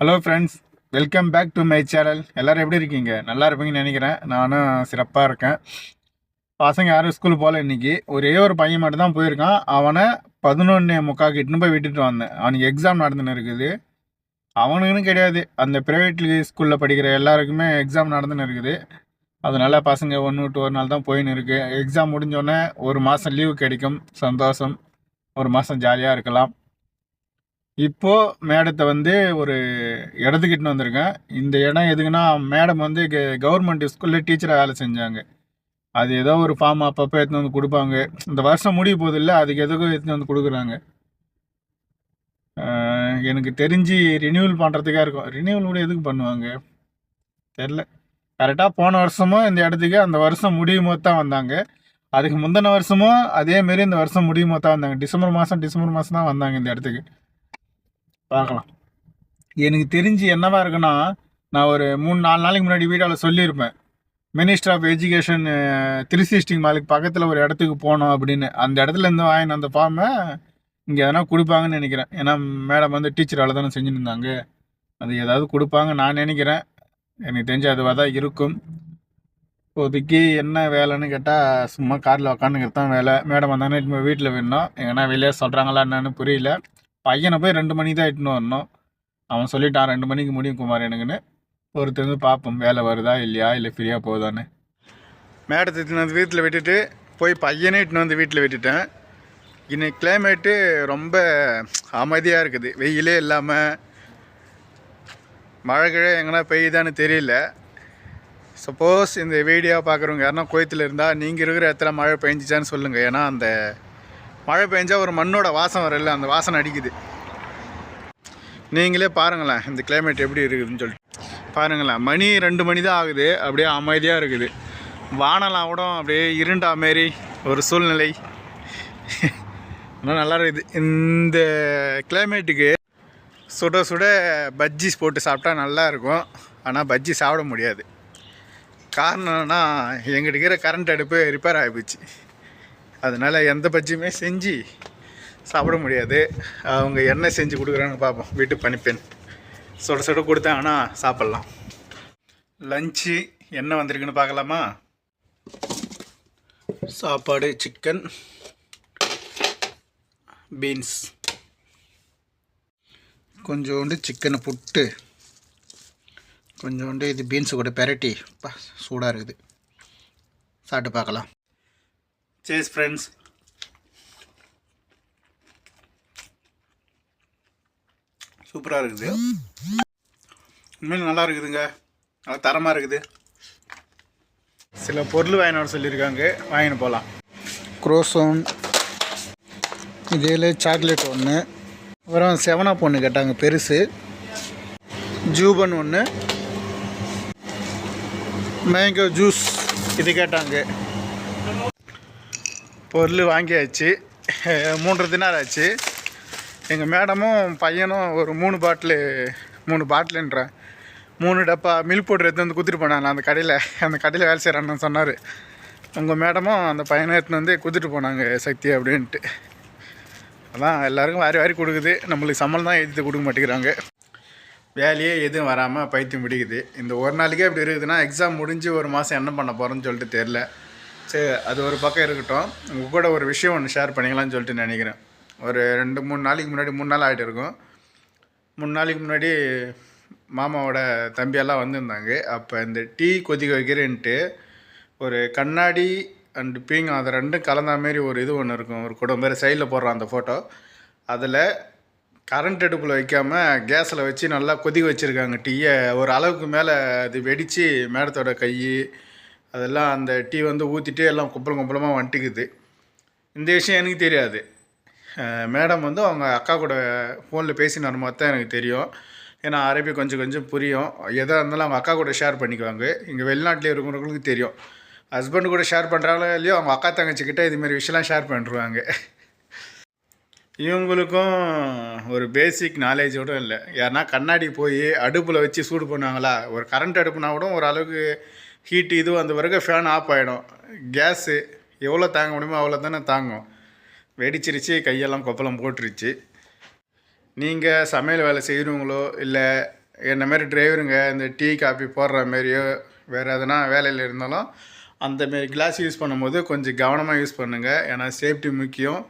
Hello friends welcome back to my channel எல்லோரும் எப்படி இருக்கீங்க? நல்லா இருப்பீங்கன்னு நினைக்கிறேன். நானும் சிறப்பாக இருக்கேன். பசங்க யாரும் ஸ்கூல் போகல இன்னைக்கு. ஒரே ஒரு பையன் மட்டும் தான் போயிருக்கான். அவனை பதினொன்று முக்காக்கு இட்டுன்னு போய் விட்டுட்டு வந்தேன். அவனுக்கு எக்ஸாம் நடந்துன்னு இருக்குது. அவனுக்குன்னு கிடையாது. அந்த ப்ரைவேட் ஸ்கூலில் படிக்கிற எல்லாருக்குமே எக்ஸாம் நடந்துன்னு இருக்குது. அதனால பசங்க ஒன்று விட்டு ஒரு நாள் தான் போயின்னு இருக்குது எக்ஸாம் முடிஞ்சோடனே ஒரு மாதம் லீவு கிடைக்கும். சந்தோஷம். ஒரு மாதம் ஜாலியாக இருக்கலாம். இப்போ மேடத்தை வந்து ஒரு இடத்துக்கிட்டு வந்திருக்கேன். இந்த இடம் எதுக்குன்னா மேடம் வந்து கவர்மெண்ட் ஸ்கூலில் டீச்சராக வேலை செஞ்சாங்க. அது ஏதோ ஒரு ஃபார்ம் அப்பப்போ எடுத்துன்னு வந்து கொடுப்பாங்க. இந்த வருஷம் முடிய போகுது இல்லை அதுக்கு எதுக்கும் எடுத்துன்னு வந்து கொடுக்குறாங்க. எனக்கு தெரிஞ்சு ரினியூவல் பண்ணுறதுக்காக இருக்கும். ரினியூவல் கூட எதுக்கு பண்ணுவாங்க? தெரில. கரெக்டாக போன வருஷமும் இந்த இடத்துக்கு அந்த வருஷம் முடியும் போது தான் வந்தாங்க. அதுக்கு முந்தின வருஷமும் அதேமாரி இந்த வருஷம் முடியும் போது தான் வந்தாங்க. டிசம்பர் மாதம் டிசம்பர் மாதம் தான் வந்தாங்க இந்த இடத்துக்கு. பார்க்கலாம் எனக்கு தெரிஞ்சு என்னவா இருக்குன்னா நான் ஒரு மூணு நாலு நாளைக்கு முன்னாடி வீடியோவில் சொல்லியிருப்பேன். மினிஸ்டர் ஆஃப் எஜுகேஷன் திருசிஸ்டிங் மாலுக்கு பக்கத்தில் ஒரு இடத்துக்கு போனோம் அப்படின்னு. அந்த இடத்துல இருந்து வாங்கின அந்த ஃபார்மை இங்கே எதனா கொடுப்பாங்கன்னு நினைக்கிறேன். ஏன்னா மேடம் வந்து டீச்சர் வேலை தானே செஞ்சுட்டு இருந்தாங்க. அது ஏதாவது கொடுப்பாங்க நான் நினைக்கிறேன். எனக்கு தெரிஞ்சு அதுவாக தான் இருக்கும். இப்போதைக்கு என்ன வேலைன்னு கேட்டால் சும்மா காரில் உக்காந்துக்கிறது தான் வேலை மேடம் வந்தாங்கன்னா வீட்டில் வேணும். எங்கன்னா வெளியே சொல்கிறாங்களா என்னன்னு புரியல. பையனை போய் ரெண்டு மணிக்கு தான் இட்டுன்னு வரணும். அவன் சொல்லிட்டான் ரெண்டு மணிக்கு முடியும் குமார் எனக்குன்னு. வந்து பார்ப்போம் வேலை வருதா இல்லையா? இல்லை ஃப்ரீயாக போகுதான்னு மேடத்தை இட்டுன்னு வந்து வீட்டில் விட்டுட்டு போய் பையனே இட்டுன்னு வந்து வீட்டில் விட்டுட்டேன். இன்னைக்கு கிளைமேட்டு ரொம்ப அமைதியாக இருக்குது. வெயிலே இல்லாமல் மழை கிழ எங்கன்னா பெய்யுதான்னு தெரியல. சப்போஸ் இந்த வீடியோ பார்க்குறவங்க யாருன்னா கோயத்தில் இருந்தால் நீங்கள் இருக்கிற இடத்துல மழை பெஞ்சிச்சான்னு சொல்லுங்கள் ஏன்னா அந்த மழை பெஞ்சால் ஒரு மண்ணோட வாசம் வரல அந்த வாசனை அடிக்குது. நீங்களே பாருங்களேன் இந்த கிளைமேட் எப்படி இருக்குதுன்னு சொல்லிட்டு. பாருங்களேன் மணி ரெண்டு மணி தான் ஆகுது அப்படியே அமைதியாக இருக்குது. வானலாம் கூட அப்படியே இருண்டா மாரி ஒரு சூழ்நிலை. இன்னும் நல்லா இருக்குது. இந்த கிளைமேட்டுக்கு சுட சுட பஜ்ஜி போட்டு சாப்பிட்டா நல்லாயிருக்கும் ஆனால் பஜ்ஜி சாப்பிட முடியாது. காரணம் என்னன்னா எங்கிட்ட இருக்கிற கரண்ட் அடுப்பு ரிப்பேர் ஆகிப்போச்சு அதனால் எந்த பஜ்ஜியுமே செஞ்சு சாப்பிட முடியாது. அவங்க என்ன செஞ்சு கொடுக்குறாங்கன்னு பார்ப்போம் வீட்டு பனிப்பெண் சுட சுட கொடுத்தாங்கன்னா சாப்பிட்லாம். லஞ்சு என்ன வந்திருக்குன்னு பார்க்கலாமா? சாப்பாடு சிக்கன் பீன்ஸ் கொஞ்சோண்டு சிக்கனை புட்டு. கொஞ்சோண்டு இது பீன்ஸு கூட பெரட்டி. சூடாக இருக்குது. சாப்பிட்டு பார்க்கலாம். சேஸ் ஃப்ரெண்ட்ஸ் சூப்பராக இருக்குது. உண்மையில் நல்லா இருக்குதுங்க. நல்லா தரமாக இருக்குது. சில பொருள் வாங்கினோட சொல்லியிருக்காங்க. வாங்கின்னு போகலாம் குரோசோன் இதில் சாக்லேட் ஒன்று அப்புறம் செவனா ஒன்று கேட்டாங்க பெருசு. ஜூபன் ஒன்று மேங்கோ ஜூஸ் இது கேட்டாங்க. பொருள் வாங்கியாச்சு. மூன்று தினார் ஆச்சு. எங்கள் மேடமும் பையனும் ஒரு மூணு பாட்டிலு மூணு பாட்டிலுன்றேன் மூணு டப்பா மில்க் பவுடர் எடுத்து வந்து கொடுத்துட்டு போனாங்க அந்த கடையில். அந்த கடையில் வேலை செய்கிறான்னு சொன்னார் உங்கள் மேடமும் அந்த பையனை எடுத்துன்னு வந்து கொடுத்துட்டு போனாங்க சக்தி அப்படின்ட்டு. அதான் எல்லாருக்கும் வாரி வாரி கொடுக்குது. நம்மளுக்கு சம்பளம் தான் எழுதி கொடுக்க மாட்டேங்கிறாங்க. வேலையே எதுவும் வராமல் பைத்தியம் பிடிக்குது. இந்த ஒரு நாளைக்கே இப்படி இருக்குதுன்னா எக்ஸாம் முடிஞ்சு ஒரு மாதம் என்ன பண்ண போகிறோன்னு சொல்லிட்டு தெரில சரி அது ஒரு பக்கம் இருக்கட்டும். உங்கள் கூட ஒரு விஷயம் ஒன்று ஷேர் பண்ணிக்கலாம்னு சொல்லிட்டு நினைக்கிறேன். ஒரு ரெண்டு மூணு நாளைக்கு முன்னாடி மூணு நாள் ஆகிட்டு இருக்கும். மூணு நாளைக்கு முன்னாடி மாமாவோட தம்பியெல்லாம் வந்திருந்தாங்க. அப்போ இந்த டீ கொதிக்க வைக்கிறேன்ட்டு ஒரு கண்ணாடி அண்டு பீங்கம் அதை ரெண்டும் கலந்த மாரி ஒரு இது ஒன்று இருக்கும். ஒரு குடம் பேர் சைடில் போடுறான் அந்த ஃபோட்டோ அதில் கரண்ட் அடுப்பில் வைக்காமல் கேஸில் வச்சு நல்லா கொதிக்க வச்சுருக்காங்க டீயை. ஒரு அளவுக்கு மேலே அது வெடித்து மேடத்தோட கை அதெல்லாம் அந்த டீ வந்து ஊற்றிட்டு எல்லாம் குப்பலம் குப்பலமாக வந்துட்டுக்குது இந்த விஷயம் எனக்கு தெரியாது. மேடம் வந்து அவங்க அக்கா கூட ஃபோனில் பேசினார் தான் எனக்கு தெரியும். ஏன்னா அரபி கொஞ்சம் கொஞ்சம் புரியும். எதாக இருந்தாலும் அவங்க அக்கா கூட ஷேர் பண்ணிக்குவாங்க. இங்கே வெளிநாட்டில் இருக்கிறவங்களுக்கு தெரியும். ஹஸ்பண்ட் கூட ஷேர் பண்ணுறாங்களோ இல்லையோ அவங்க அக்கா தங்கச்சிக்கிட்ட இதுமாரி விஷயம்லாம் ஷேர் பண்ணிருவாங்க இவங்களுக்கும் ஒரு பேசிக் நாலேஜோடும் இல்லை. யாருன்னா கண்ணாடி போய் அடுப்பில் வச்சு சூடு பண்ணுவாங்களா? ஒரு கரண்ட் அடுப்புனா கூட ஓரளவுக்கு ஹீட்டு இது வந்த பிறகு ஃபேன் ஆஃப் ஆகிடும் கேஸு எவ்வளோ தாங்க முடியுமோ அவ்வளோ தானே தாங்கும். வெடிச்சிருச்சு கையெல்லாம் கொப்பளம் போட்டுருச்சு. நீங்கள் சமையல் வேலை செய்கிறவங்களோ இல்லை என்ன மாதிரி டிரைவருங்க இந்த டீ காபி போடுற மாதிரியோ வேறு எதனா வேலையில் இருந்தாலும் அந்தமாரி கிளாஸ் யூஸ் பண்ணும்போது கொஞ்சம் கவனமாக யூஸ் பண்ணுங்கள் ஏன்னா சேஃப்டி முக்கியம்.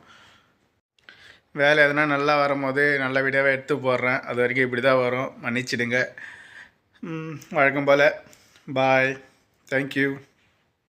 வேலை எதனா நல்லா வரும்போது நல்ல வீடியோவாக எடுத்து போடுறேன். அது வரைக்கும் இப்படி தான் வரும். மன்னிச்சிடுங்க. வழக்கம் போல். பாய் Thank you.